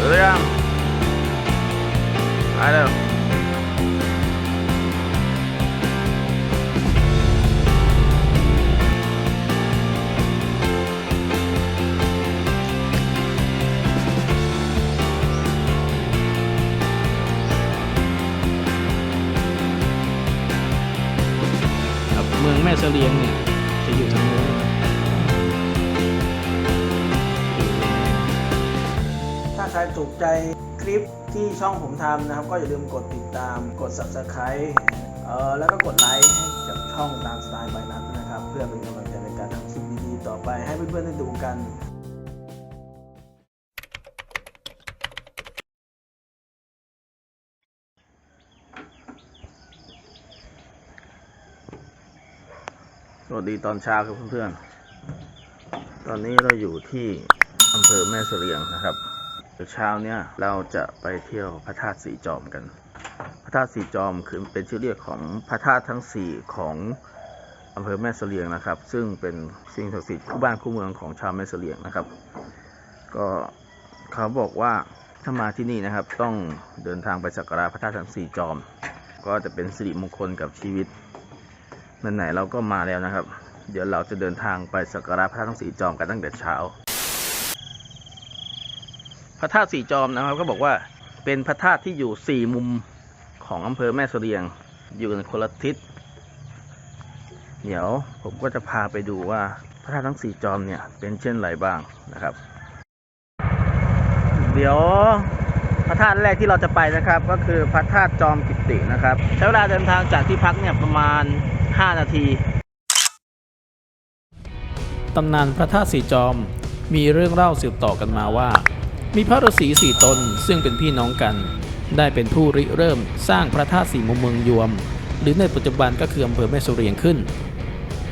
หรือ ช่องผมทำนะครับ ก็อย่าลืมกดติดตามกด subscribe เอ่อแล้วก็กดไลค์ให้กับช่องตามสไตล์ใบนัทนะครับ เพื่อเป็นกำลังใจในการทำคลิปดีๆต่อไปให้เพื่อนๆได้ดูกันสวัสดีตอนเช้าครับเพื่อนๆ ตอนนี้เราอยู่ที่อำเภอแม่เสลียงนะครับ ดี๋ยวเช้าเนี้ยเราจะไปเที่ยวพระธาตุสีจอมกัน พระธาตุสีจอมคือเป็นชื่อเรียกของพระธาตุทั้งสี่ของอำเภอแม่เสลียงนะครับ ซึ่งเป็นสิ่งศักดิ์สิทธิ์คู่บ้านคู่เมืองของชาวแม่เสลียงนะครับ ก็เขาบอกว่าถ้ามาที่นี่นะครับ ต้องเดินทางไปสักการะพระธาตุทั้งสี่จอม ก็จะเป็นสิริมงคลกับชีวิตวันไหนเราก็มาแล้วนะครับ เดี๋ยวเราจะเดินทางไปสักการะพระธาตุทั้งสี่จอมกันตั้งแต่เช้า พระธาตุสี่จอมนะครับก็บอกว่าเป็นพระธาตุที่อยู่สี่มุมของอำเภอแม่เสลียง อยู่ในคนละทิศเดี๋ยวผมก็จะพาไปดูว่าพระธาตุทั้งสี่จอมเนี่ยเป็นเช่นไรบ้างนะครับ เดี๋ยวพระธาตุแรกที่เราจะไปนะครับ ก็คือพระธาตุจอมกิตินะครับใช้เวลาเดินทางจากที่พักเนี่ยประมาณ 5 นาทีตำนานพระธาตุสีจอมมีเรื่องเล่าสืบต่อกันมาว่า มีพระฤาษีสี่ตนซึ่งเป็นพี่น้องกัน ได้เป็นผู้ริเริ่มสร้างพระธาตุสีมุมเมืองยวม หรือในปัจจุบันก็คืออำเภอแม่สุเรียงขึ้น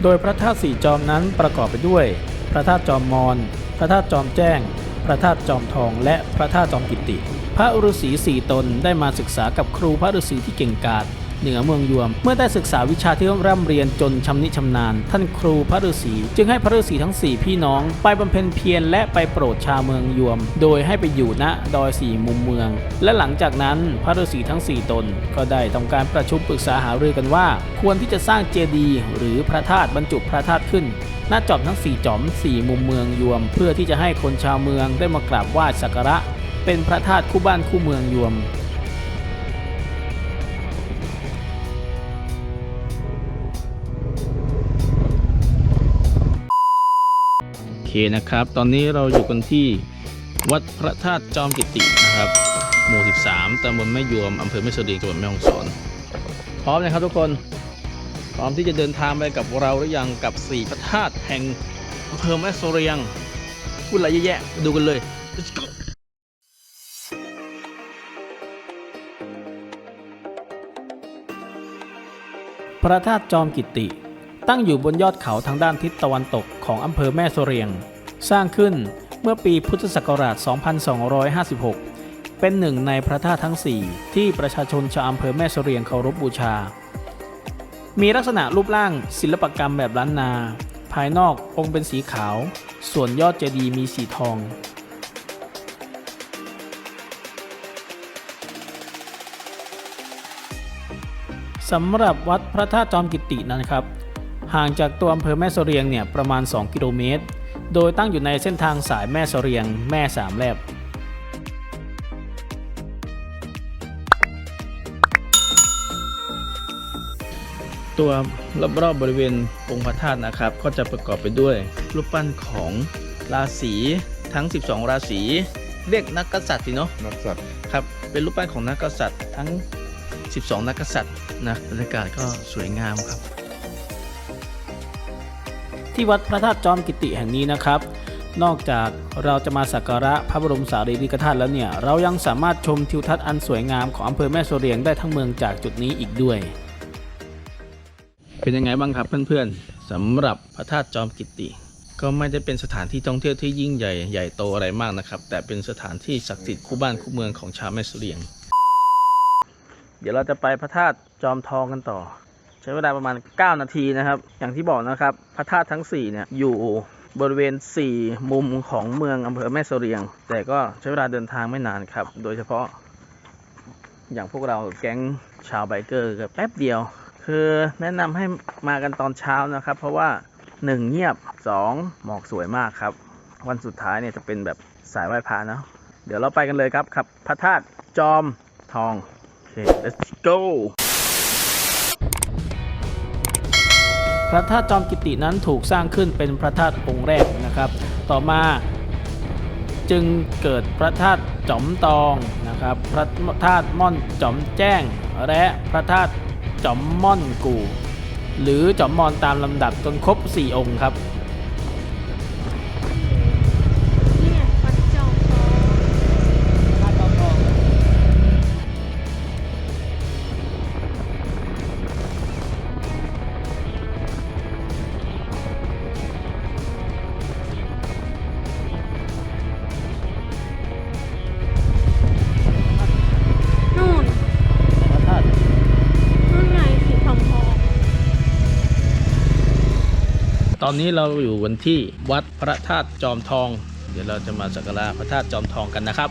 โดยพระธาตุสี่จอมนั้นประกอบไปด้วย พระธาตุจอมมอนพระธาตุจอมแจ้ง พระธาตุจอมทอง และพระธาตุจอมกิติ พระฤาษีสี่ตนได้มาศึกษากับครูพระฤาษีที่เก่งกาจ เหนือเมืองยวม เมื่อได้ศึกษาวิชาที่ร่ำเรียนจนชำนิชำนาญ ท่านครูพระฤาษีจึงให้พระฤาษีทั้งสี่พี่น้อง ไปบำเพ็ญเพียรและไปโปรดชาวเมืองยวม โดยให้ไปอยู่ณดอยสี่มุมเมือง และหลังจากนั้นพระฤาษีทั้งสี่ตน ก็ได้ทำการประชุมปรึกษาหารือกันว่า ควรที่จะสร้างเจดีย์หรือพระธาตุบรรจุพระธาตุขึ้นณจอมทั้ง 4จอม 4 มุมเมืองยวม เพื่อที่จะให้คนชาวเมืองได้มากราบไหว้สักการะ เป็นพระธาตุคู่บ้านคู่เมืองยวม เคนะครับ ตอนนี้เราอยู่กันที่วัดพระธาตุจอมกิตินะครับ หมู่ 13ตำบลแม่ยวมอำเภอแม่เสลีจังหวัดแม่ฮ่องสอน พร้อมนะครับทุกคน พร้อมที่จะเดินทางไปกับเราหรือยังกับ 4 พระธาตุแห่งอำเภอแม่เสลียงพูดอะไรเยอะแยะมาดูกันเลย Let's go พระธาตุจอมกิติ ตั้งอยู่บนยอดเขาทางด้านทิศตะวันตกของอำเภอแม่เสรียง สร้างขึ้นเมื่อปีพุทธศักราช 2256 เป็นหนึ่งในพระธาตุทั้ง 4 ที่ประชาชนชาวอำเภอแม่เสรียงเคารพบูชา มีลักษณะรูปร่างศิลปกรรมแบบล้านนา ภายนอกองค์เป็นสีขาว ส่วนยอดเจดีย์มีสีทองสำหรับวัดพระธาตุจอมกิตินะครับ ห่างจากตัวอำเภอแม่เสรียงเนี่ยประมาณ 2 กิโลเมตร โดยตั้งอยู่ในเส้นทางสายแม่เสรียง แม่สามแลบตัวรอบๆบริเวณองค์พระธาตุนะครับ ก็จะประกอบไปด้วยรูปปั้นของราศีทั้ง 12 ราศีเรียกนักกษัตริย์สิเนาะนักสัตว์ครับเป็นรูปปั้นของนักกษัตริย์ทั้ง 12 นักกษัตริย์นะบรรยากาศก็สวยงามครับ ที่วัดพระธาตุจอมกิติแห่งนี้นะครับ นอกจากเราจะมาสักการะพระบรมสารีริกธาตุแล้วเนี่ย เรายังสามารถชมทิวทัศน์อันสวยงามของอำเภอแม่เสรียงได้ทั้งเมืองจากจุดนี้อีกด้วย เป็นยังไงบ้างครับเพื่อนๆสำหรับพระธาตุจอมกิติ ก็ไม่ได้เป็นสถานที่ท่องเที่ยวที่ยิ่งใหญ่ใหญ่โตอะไรมากนะครับ แต่เป็นสถานที่ศักดิ์สิทธิ์คู่บ้านคู่เมืองของชาวแม่เสลียง เดี๋ยวเราจะไปพระธาตุจอมทองกันต่อ ใช้เวลาประมาณ 9 นาทีนะครับ อย่างที่บอกนะครับ พระธาตุทั้ง 4 เนี่ย อยู่บริเวณ 4 มุมของเมืองอำเภอแม่เสรียง แต่ก็ใช้เวลาเดินทางไม่นานครับ โดยเฉพาะ อย่างพวกเราแก๊งชาวไบเกอร์ก็แป๊บเดียว คือแนะนำให้มากันตอนเช้านะครับ เพราะว่า 1 เงียบ 2 หมอกสวยมากครับ วันสุดท้ายเนี่ยจะเป็นแบบสายไหว้พระเนอะเดี๋ยวเราไปกันเลยครับครับ พระธาตุจอมทอง โอเค let's go พระธาตุจอมกิตินั้นถูกสร้างขึ้นเป็นพระธาตุองค์แรกนะครับ ต่อมาจึงเกิดพระธาตุจอมตองนะครับ พระธาตุม่อนจอมแจ้ง และพระธาตุจอมม่อนกู หรือจอมมอนตามลำดับจนครบ 4 องค์ครับ อนนี้เราอยู่กันที่วัดพระธาตุจอมทอง เดี๋ยวเราจะมาสักการะพระธาตุจอมทองกันนะครับ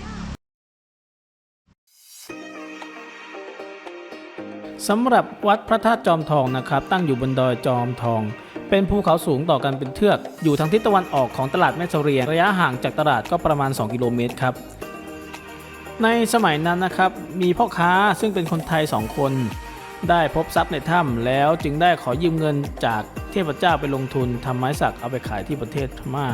สำหรับวัดพระธาตุจอมทองนะครับ ตั้งอยู่บนดอยจอมทอง เป็นภูเขาสูงต่อกันเป็นเทือก อยู่ทางทิศตะวันออกของตลาดแม่เสรียงระยะห่างจากตลาดก็ประมาณ 2 กิโลเมตรครับ ในสมัยนั้นนะครับ มีพ่อค้าซึ่งเป็นคนไทยสองคน ได้พบทรัพย์ในถ้ำแล้วจึงได้ขอยืมเงินจาก ทพเจ้าไปลงทุนทำไม้สักเอาไปขายที่ประเทศพม่า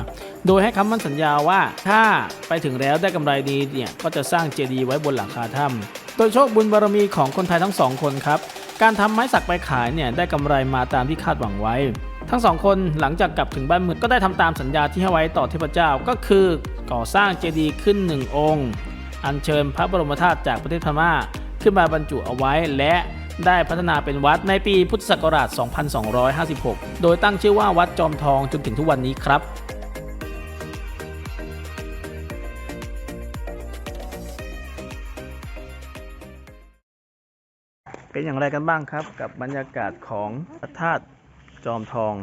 โดยให้คำมั่นสัญญาว่าถ้าไปถึงแล้วได้กำไรดีเนี่ยก็จะสร้างเจดีย์ไว้บนหลังคาถ้ำโดยโชคบุญบารมีของคนไทยทั้งสองคนครับ การทำไม้สักไปขายเนี่ยได้กำไรมาตามที่คาดหวังไว้ ทั้งสองคนหลังจากกลับถึงบ้านเมืองก็ได้ทำตามสัญญาที่ให้ไว้ต่อเทพเจ้าก็คือก่อสร้างเจดีย์ขึ้นหนึ่งองค์ อัญเชิญพระบรมธาตุจากประเทศพม่าขึ้นมาบรรจุเอาไว้และ ได้พัฒนาเป็นวัดในปีพุทธศักราช 2256 โดยตั้งชื่อว่าวัดจอมทองจนถึงทุกวันนี้ครับเป็นอย่างไรกันบ้างครับกับบรรยากาศของพระธาตุจอมทอง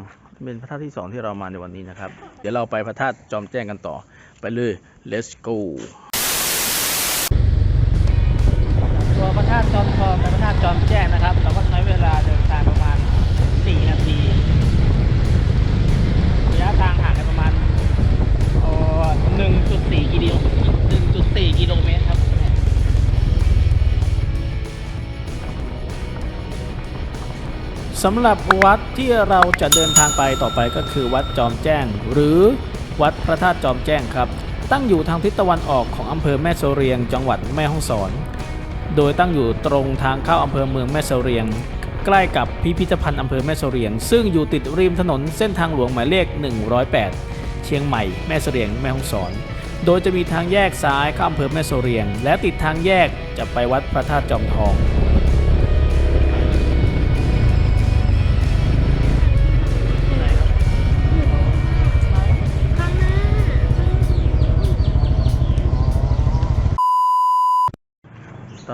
เป็นพระธาตุที่สองที่เรามาในวันนี้นะครับ เดี๋ยวเราไปพระธาตุจอมแจ้งกันต่อไปเลย let's go าตุจอมทองกับพระธาตุจอมแจ้งนะครับเราก็ใช้เวลาเดินทางประมาณ 4 นาทีระยะทางห่างกันประมาณเอ่อ1.4กิโล1.4กิโลเมตรครับสำหรับวัดที่เราจะเดินทางไปต่อไปก็คือวัดจอมแจ้ง หรือวัดพระธาตุจอมแจ้งครับ ตั้งอยู่ทางทิศตะวันออกของอำเภอแม่โซเรียง จังหวัดแม่ฮ่องสอน โดยตั้งอยู่ตรงทางเข้าอำเภอเมืองแม่เสรียง ใกล้กับพิพิธภัณฑ์อำเภอแม่เสรียง ซึ่งอยู่ติดริมถนนเส้นทางหลวงหมายเลข 108 เชียงใหม่แม่เสรียงแม่ฮ่องสอน โดยจะมีทางแยกซ้ายเข้าอำเภอแม่เสรียง และติดทางแยกจะไปวัดพระธาตุจอมทอง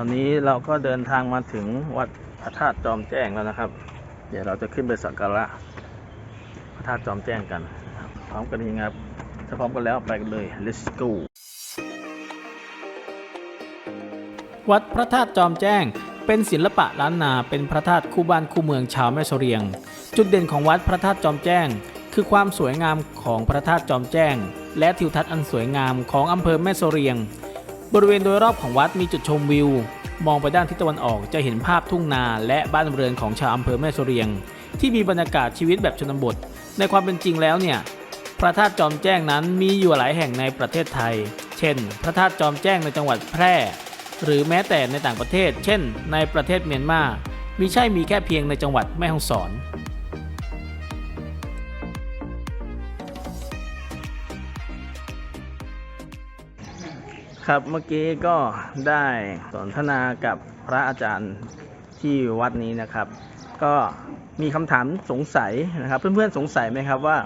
อนนี้เราก็เดินทางมาถึงวัดพระธาตุจอมแจ้งแล้วนะครับ เดี๋ยวเราจะขึ้นไปสักการะพระธาตุจอมแจ้งกัน พร้อมกันยังครับถ้าพร้อมกันแล้วไปกันเลย let's go วัดพระธาตุจอมแจ้ง เป็นศิลปะล้านนาเป็นพระธาตุคู่บ้านคู่เมืองชาวแม่เสรียง จุดเด่นของวัดพระธาตุจอมแจ้ง คือความสวยงามของพระธาตุจอมแจ้ง และทิวทัศน์อันสวยงามของอำเภอแม่เสรียง บริเวณโดยรอบของวัดมีจุดชมวิว มองไปด้านทิศตะวันออกจะเห็นภาพทุ่งนาและบ้านเรือนของชาวอำเภอแม่เสรียง ที่มีบรรยากาศชีวิตแบบชนบท ในความเป็นจริงแล้วเนี่ยพระธาตุจอมแจ้งนั้นมีอยู่หลายแห่งในประเทศไทย เช่น พระธาตุจอมแจ้งในจังหวัดแพร่ หรือแม้แต่ในต่างประเทศ เช่น ในประเทศเมียนมามิใช่มีแค่เพียงในจังหวัดแม่ฮ่องสอน ครับเมื่อกี้ก็ได้สนทนากับพระอาจารย์ที่วัดนี้นะครับ ก็มีคำถามสงสัยนะครับ เพื่อนๆสงสัยไหมครับว่า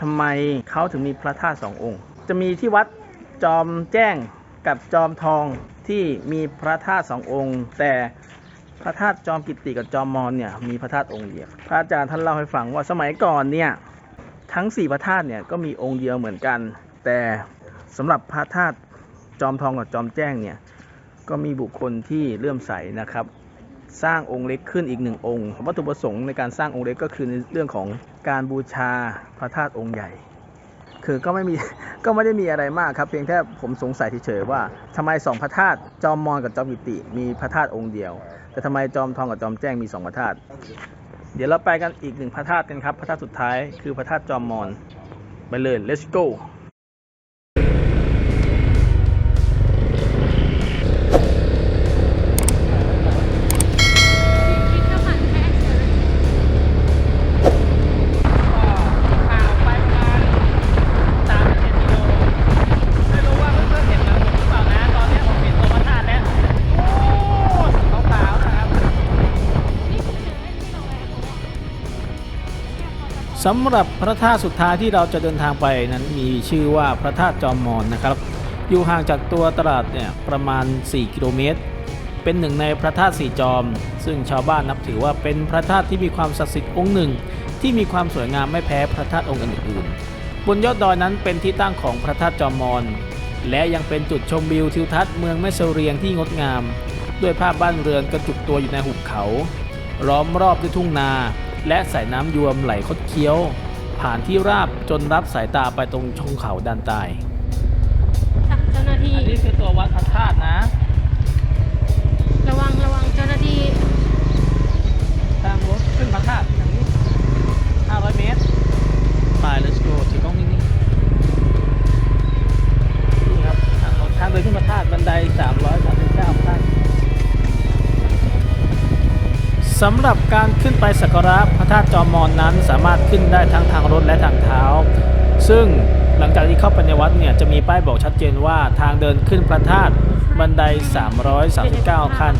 ทำไมเขาถึงมีพระธาตุสององค์ จะมีที่วัดจอมแจ้งกับจอมทองที่มีพระธาตุสององค์ แต่พระธาตุจอมกิติกับจอมมอนเนี่ยมีพระธาตุองค์เดียวพระอาจารย์ท่านเล่าให้ฟังว่าสมัยก่อนเนี่ยทั้งสี่พระธาตุเนี่ยก็มีองค์เดียวเหมือนกัน แต่สำหรับพระธาตุ จอมทองกับจอมแจ้งเนี่ยก็มีบุคคลที่เลื่อมใสนะครับ สร้างองค์เล็กขึ้นอีกหนึ่งองค์วัตถุประสงค์ในการสร้างองค์เล็กก็คือในเรื่องของการบูชาพระธาตุองค์ใหญ่ คือก็ไม่มีก็ไม่ได้มีอะไรมากครับ เพียงแค่ผมสงสัยเฉยๆว่าทำไมสองพระธาตุจอมมอนกับจอมกิติมีพระธาตุองค์เดียว แต่ทำไมจอมทองกับจอมแจ้งมีสองพระธาตุเดี๋ยวเราไปกันอีกหนึ่งพระธาตุกันครับพระธาตุสุดท้ายคือพระธาตุจอมมอนไปเลย let's go สำหรับพระธาตุสุดท้ายที่เราจะเดินทางไปนั้นมีชื่อว่าพระธาตุจอมมอนนะครับ อยู่ห่างจากตัวตลาดเนี่ยประมาณ 4 กิโลเมตร เป็นหนึ่งในพระธาตุสี่จอม ซึ่งชาวบ้านนับถือว่าเป็นพระธาตุที่มีความศักดิ์สิทธิ์องค์หนึ่ง ที่มีความสวยงามไม่แพ้พระธาตุองค์อื่นๆบนยอดดอยนั้นเป็นที่ตั้งของพระธาตุจอมมอนและยังเป็นจุดชมวิวทิวทัศน์เมืองแม่เสรียงที่งดงาม ด้วยภาพบ้านเรือนกระจุกตัวอยู่ในหุบเขา ล้อมรอบด้วยทุ่งนา และสายน้ำยวมไหลคดเคี้ยว ผ่านที่ราบจนรับสายตาไปตรงชงเขาด้านใต้สั่งเจ้าหน้าที่ อันนี้คือตัววัดพระธาตุนะ ระวังระวังเจ้าหน้าที่ ทางรถขึ้นพระธาตุทางนี้ 500 เมตร ไป let's go ถือกล้องนิ่งๆนี่ครับทางรถทางเดินขึ้นพระธาตุบันได339 สำหรับการขึ้นไปสักการะพระธาตุจอมมอนนั้นสามารถขึ้นได้ทั้งทางรถและทางเท้า ซึ่งหลังจากที่เข้าไปในวัดเนี่ยจะมีป้ายบอกชัดเจนว่าทางเดินขึ้นพระธาตุบันได 339 ขั้น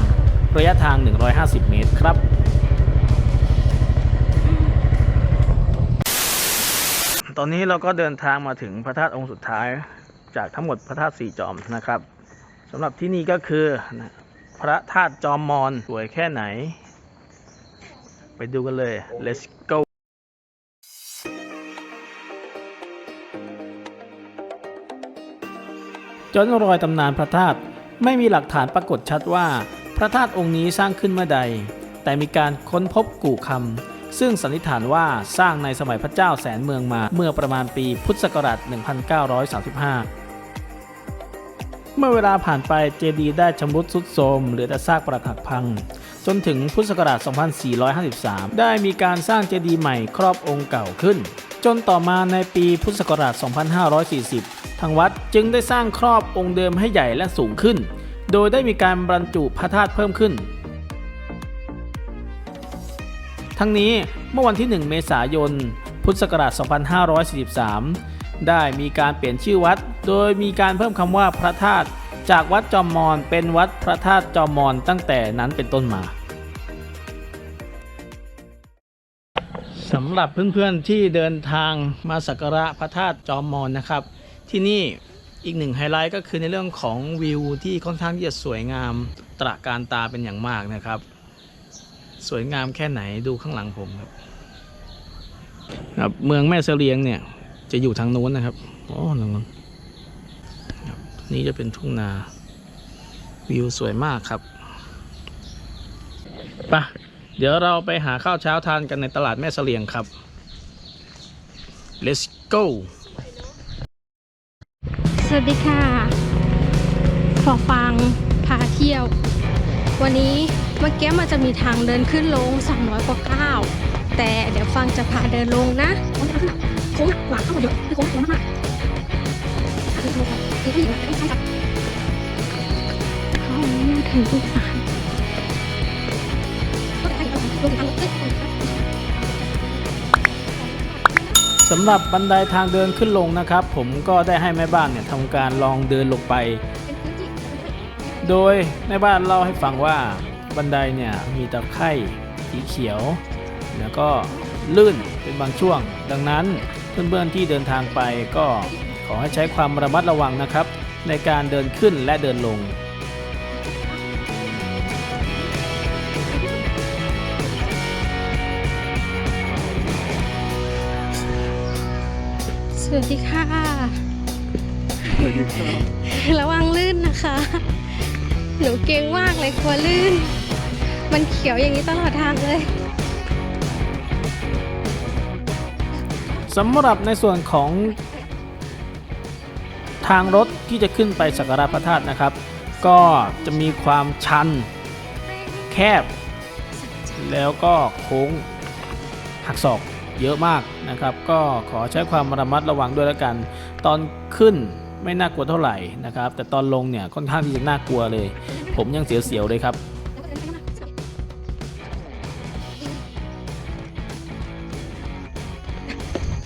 ระยะทาง 150 เมตรครับตอนนี้เราก็เดินทางมาถึงพระธาตุองค์สุดท้ายจากทั้งหมดพระธาตุสี่จอมนะครับสำหรับที่นี่ก็คือพระธาตุจอมมอนสวยแค่ไหน ไปดูกันเลย let's go จนรอยตำนานพระธาตุไม่มีหลักฐานปรากฏชัดว่า พระธาตุองค์นี้สร้างขึ้นเมื่อใด แต่มีการค้นพบกู่คำซึ่งสันนิษฐานว่าสร้างในสมัยพระเจ้าแสนเมืองมาเมื่อประมาณปีพุทธศักราช 1935 เมื่อเวลาผ่านไปเจดีย์ได้ชำรุดทรุดโทรมเหลือแต่ซากปรักหักพัง จนถึงพุทธศักราช 2453 ได้มีการสร้างเจดีย์ใหม่ครอบองค์เก่าขึ้น จนต่อมาในปีพุทธศักราช 2540 ทางวัดจึงได้สร้างครอบองค์เดิมให้ใหญ่และสูงขึ้น โดยได้มีการบรรจุพระธาตุเพิ่มขึ้น ทั้งนี้เมื่อวันที่ 1 เมษายน พุทธศักราช 2543 ได้มีการเปลี่ยนชื่อวัด โดยมีการเพิ่มคำว่าพระธาตุ จากวัดจอมมอนเป็นวัดพระธาตุจอมมอนตั้งแต่นั้นเป็นต้นมาสำหรับเพื่อนๆที่เดินทางมาสักการะพระธาตุจอมมอนนะครับ ที่นี่อีกหนึ่งไฮไลท์ก็คือในเรื่องของวิวที่ค่อนข้างที่จะสวยงามตระการตาเป็นอย่างมากนะครับ สวยงามแค่ไหนดูข้างหลังผมครับครับเมืองแม่เสลียงเนี่ยจะอยู่ทางนู้นนะครับอ๋อทางนู้น นี่จะเป็นทุ่งนาวิวสวยมากครับไปะเดี๋ยวเราไปหาข้าวเช้าทานกันในตลาดแม่เสลียงครับ let's go สวัสดีค่ะขอฟังพาเที่ยว วันนี้เมื่อกี้มันจะมีทางเดินขึ้นลง200กว่าก้าวแต่เดี๋ยวฟังจะพาเดินลงนะโค้งโค้งหวานเข้ามาเดี๋ยวโค้งโค้งมากคือ ผู้หญิงไม่ใช่จับเขาถึงผู้สารก็ได้เอาลงทางเอ้ยสำหรับบันไดทางเดินขึ้นลงนะครับ ผมก็ได้ให้แม่บ้านเนี่ยทำการลองเดินลงไป โดยแม่บ้านเล่าให้ฟังว่าบันไดเนี่ยมีตะไคร่สีเขียว แล้วก็ลื่นเป็นบางช่วง ดังนั้นเพื่อนๆที่เดินทางไปก็ ขอให้ใช้ความระมัดระวังนะครับ ในการเดินขึ้นและเดินลง สวัสดีค่ะ ระวังลื่นนะคะ หนูเก่งมากเลยกลัวลื่น มันเขียวอย่างนี้ตลอดทางเลยสำหรับในส่วนของ ทางรถที่จะขึ้นไปสักการะพระธาตุนะครับ ก็จะมีความชัน แคบ แล้วก็โค้งหักศอกเยอะมากนะครับ ก็ขอใช้ความระมัดระวังด้วยแล้วกัน ตอนขึ้นไม่น่ากลัวเท่าไหร่นะครับ แต่ตอนลงเนี่ยค่อนข้างที่จะน่ากลัวเลย ผมยังเสียวๆเลยครับ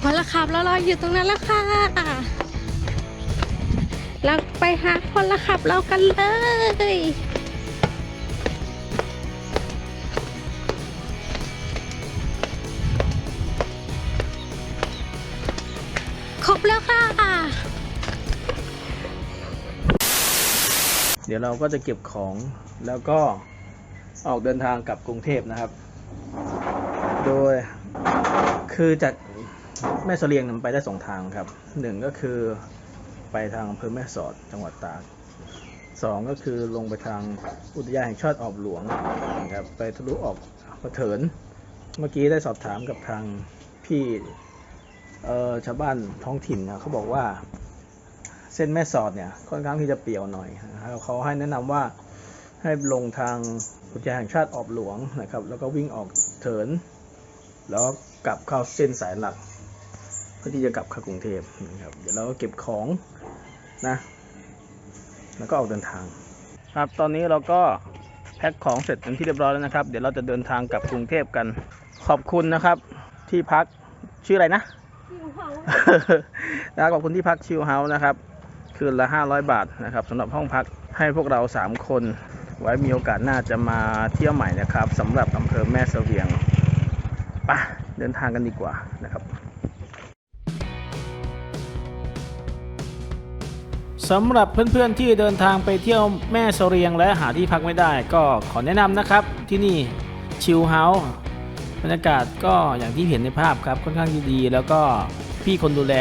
พอละครับแล้วราอยู่ตรงนั้นแล้วค่ะ เราไปหาคนละขับเรากันเลยครบแล้วค่ะ เดี๋ยวเราก็จะเก็บของแล้วก็ออกเดินทางกลับกรุงเทพนะครับ โดยคือจากแม่เสลียงนำไปได้สองทางครับหนึ่งก็คือ ไปทางอำเภอแม่สอดจังหวัดตากสองก็คือลงไปทางอุทยานแห่งชาติออบหลวงนะครับไปทะลุออกกระเถิน เมื่อกี้ได้สอบถามกับทางพี่เอ่อชาวบ้านท้องถิ่นนะเขาบอกว่าเส้นแม่สอดเนี่ยค่อนข้างที่จะเปี่ยวหน่อยเขาให้แนะนำว่าให้ลงทางอุทยานแห่งชาติออบหลวงนะครับ แล้วก็วิ่งออกเถิน แล้วกลับเข้าเส้นสายหลัก พื่อที่จะกลับเข้ากรุงเทพนะครับเดี๋ยวเราก็เก็บของนะ แล้วก็ออกเดินทาง ครับตอนนี้เราก็แพ็คของเสร็จเป็นที่เรียบร้อยแล้วนะครับ เดี๋ยวเราจะเดินทางกลับกรุงเทพกัน ขอบคุณนะครับ ที่พักชื่ออะไรนะนะขอบคุณที่พักชิลเฮาส์นะครับ คืนละ 500 บาทนะครับสำหรับห้องพักให้พวกเรา 3 คน ไว้มีโอกาสหน้าจะมาเที่ยวใหม่นะครับสำหรับอำเภอแม่สเสวียงปะเดินทางกันดีกว่านะครับ สำหรับเพื่อนๆที่เดินทางไปเที่ยวแม่เสรียงและหาที่พักไม่ได้ ก็ขอแนะนำนะครับที่นี่ชิลเฮาส์บรรยากาศก็อย่างที่เห็นในภาพครับค่อนข้างดีดีแล้วก็พี่คนดูแล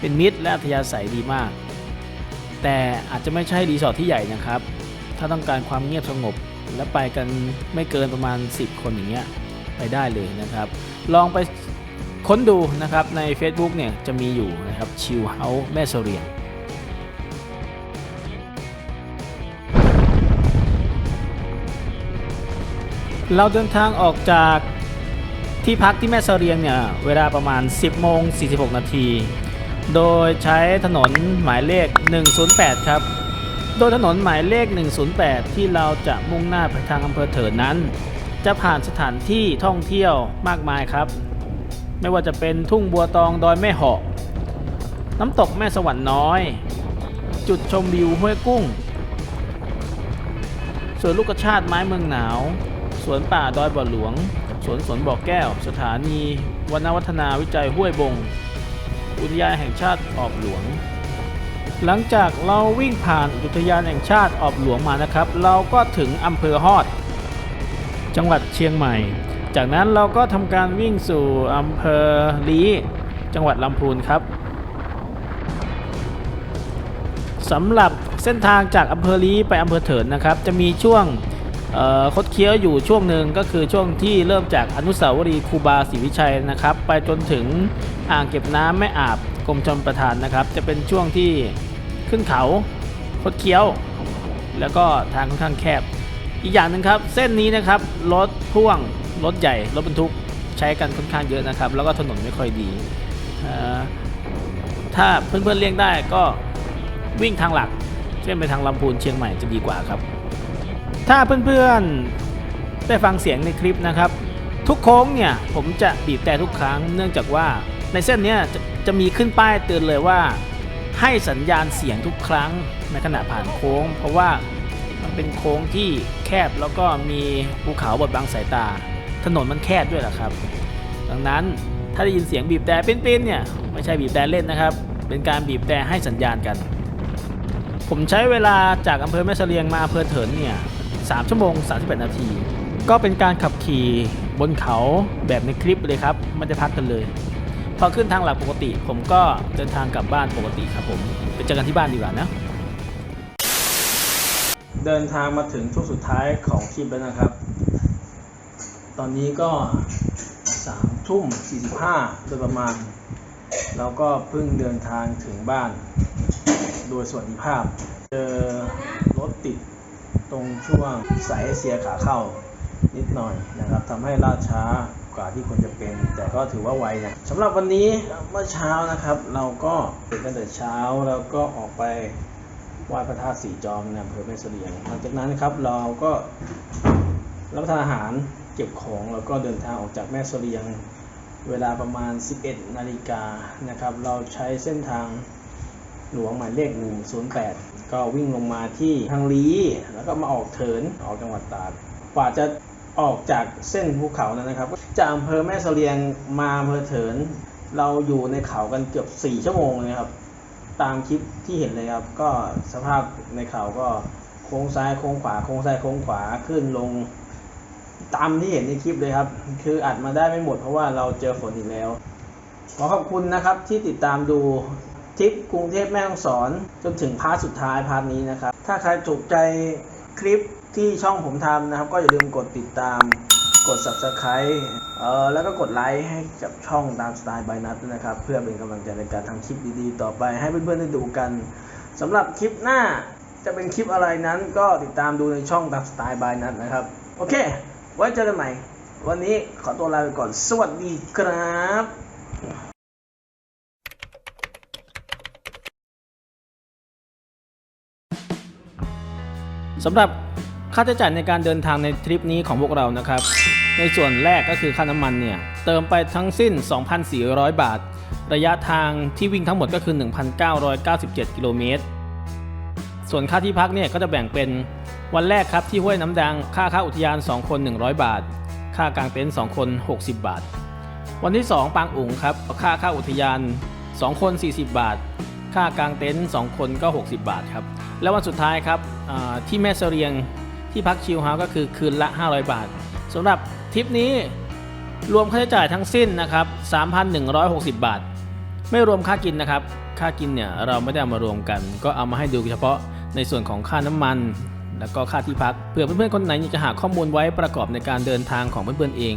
เป็นมิตรและอัธยาศัยดีมาก แต่อาจจะไม่ใช่รีสอร์ทที่ใหญ่นะครับ ถ้าต้องการความเงียบสงบ และไปกันไม่เกินประมาณ 10 คนอย่างเงี้ยไปได้เลยนะครับ ลองไปค้นดูนะครับใน Facebook เนี่ยจะมีอยู่นะครับชิลเฮาส์แม่เสรียง เราเดินทางออกจากที่พักที่แม่เสรียงเนี่ย เวลาประมาณ 10โมง46 นาที โดยใช้ถนนหมายเลข 108 ครับ โดยถนนหมายเลข 108 ที่เราจะมุ่งหน้าไปทางอำเภอเถินนั้น จะผ่านสถานที่ท่องเที่ยวมากมายครับ ไม่ว่าจะเป็นทุ่งบัวตองดอยแม่เหาะ น้ำตกแม่สวรรค์น้อย จุดชมวิวห้วยกุ้งสวนลูกกระชาติไม้เมืองหนาว สวนป่าดอยบ่อหลวง สวนสวนบ่อแก้ว สถานีวนวัฒนาวิจัยห้วยบง อุทยานแห่งชาติออบหลวง หลังจากเราวิ่งผ่านอุทยานแห่งชาติออบหลวงมานะครับ เราก็ถึงอำเภอฮอด จังหวัดเชียงใหม่ จากนั้นเราก็ทำการวิ่งสู่อำเภอลีจังหวัดลำพูนครับสำหรับเส้นทางจากอำเภอลีไปอำเภอเถินนะครับ จะมีช่วง คดเคี้ยวอยู่ช่วงหนึ่งก็คือช่วงที่เริ่มจากอนุสาวรีย์ครูบาศรีวิชัยนะครับ ไปจนถึงอ่างเก็บน้ำแม่อาบกรมชลประทานนะครับ จะเป็นช่วงที่ขึ้นเขาคดเคี้ยว แล้วก็ทางค่อนข้างแคบ อีกอย่างหนึ่งครับ เส้นนี้นะครับรถพ่วงรถใหญ่รถบรรทุกใช้กันค่อนข้างเยอะนะครับ แล้วก็ถนนไม่ค่อยดี ถ้าเพื่อนๆเลี่ยงได้ก็วิ่งทางหลักเช่นไปทางลำพูนเชียงใหม่จะดีกว่าครับ ถ้าเพื่อนๆได้ฟังเสียงในคลิปนะครับ ทุกโค้งเนี่ยผมจะบีบแต่ทุกครั้ง เนื่องจากว่าในเส้นนี้จะจะมีขึ้นป้ายเตือนเลยว่า ให้สัญญาณเสียงทุกครั้งในขณะผ่านโค้ง เพราะว่ามันเป็นโค้งที่แคบแล้วก็มีภูเขาบดบังสายตา ถนนมันแคบด้วยแหละครับ ดังนั้นถ้าได้ยินเสียงบีบแต่ปิ้นๆเนี่ยไม่ใช่บีบแต่เล่นนะครับ เป็นการบีบแต่ให้สัญญาณกัน ผมใช้เวลาจากอำเภอแม่เสลียงมาอำเภอเถินเนี่ย 3 ชั่วโมง38นาที ก็เป็นการขับขี่บนเขาแบบในคลิปเลยครับไม่ได้พักกันเลย พอขึ้นทางหลักปกติ ผมก็เดินทางกลับบ้านปกติครับผมไปเจอกันที่บ้านดีกว่านะ เดินทางมาถึงช่วงสุดท้ายของคลิปแล้วนะครับ ตอนนี้ก็สามทุ่มสี่สิบห้าโดยประมาณเราก็เพิ่งเดินทางถึงบ้าน โดยสวัสดิภาพ เจอรถติด ตรงช่วงสายเอเชียขาเข้านิดหน่อยนะครับทำให้ล่าช้ากว่าที่ควรจะเป็น แต่ก็ถือว่าไวนะสำหรับวันนี้เมื่อเช้านะครับ เราก็ตื่นกันแต่เช้าแล้วก็ออกไปไหว้พระธาตุสีจอมในอำเภอแม่เสลียงหลังจากนั้นครับเราก็รับประทานอาหารเก็บของแล้วก็เดินทางออกจากแม่เสลียง เวลาประมาณ 11 นาฬิกานะครับ เราใช้เส้นทาง หลวงหมายเลข 108 ก็วิ่งลงมาที่ทางลีแล้วก็มาออกเถินออกจังหวัดตราดกว่าจะออกจากเส้นภูเขานั้นนะครับจากอำเภอแม่เสลียงมาอำเภอเถิน เราอยู่ในเขากันเกือบ 4 ชั่วโมงเลยครับ ตามคลิปที่เห็นเลยครับ ก็สภาพในเขาก็โค้งซ้ายโค้งขวาโค้งซ้ายโค้งขวาขึ้นลงตามที่เห็นในคลิปเลยครับ คืออัดมาได้ไม่หมดเพราะว่าเราเจอฝนอีกแล้ว ขอขอบคุณนะครับที่ติดตามดู ทริปกรุงเทพแม่ฮ่องสอนจนถึงพาร์ทสุดท้ายพาร์ทนี้นะครับ ถ้าใครถูกใจคลิปที่ช่องผมทำนะครับ ก็อย่าลืมกดติดตาม กด subscribe เอ่อแล้วก็กดไลค์ให้กับช่องตามสไตล์บายนัทด้วยนะครับ เพื่อเป็นกำลังใจในการทำคลิปดีๆ ต่อไปให้เพื่อนๆได้ดูกันสำหรับคลิปหน้าจะเป็นคลิปอะไรนั้นก็ติดตามดูในช่องตามสไตล์บายนัทนะครับ โอเค ไว้เจอกันใหม่ วันนี้ขอตัวลาไปก่อน สวัสดีครับ สำหรับค่าใช้จ่ายในการเดินทางในทริปนี้ของพวกเรานะครับ ในส่วนแรกก็คือค่าน้ำมันเนี่ย เติมไปทั้งสิ้น 2,400 บาท ระยะทางที่วิ่งทั้งหมดก็คือ 1,997 กิโลเมตร ส่วนค่าที่พักเนี่ยก็จะแบ่งเป็นวันแรกครับที่ห้วยน้ำดัง ค่าค่าอุทยาน 2 คน 100 บาท ค่ากางเต็นท์2คน 60 บาท วันที่ 2 ปางอุ๋งครับ ค่าค่าอุทยาน 2 คน 40 บาท ค่ากางเต็นท์2คนก็ 60 บาทครับ แล้ววันสุดท้ายครับที่แม่เสรียงที่พักชิลเฮาส์ก็คือคืนละ 500 บาทสำหรับทริปนี้รวมค่าใช้จ่ายทั้งสิ้นนะครับ 3,160 บาท ไม่รวมค่ากินนะครับ ค่ากินเนี่ยเราไม่ได้ามารวมกัน ก็เอามาให้ดูเฉพาะในส่วนของค่าน้ำมัน แล้วก็ค่าที่พักเผื่อเพื่อนๆคนไหนอยากจะหาข้อมูลไว้ประกอบในการเดินทางของเพื่อนๆเอง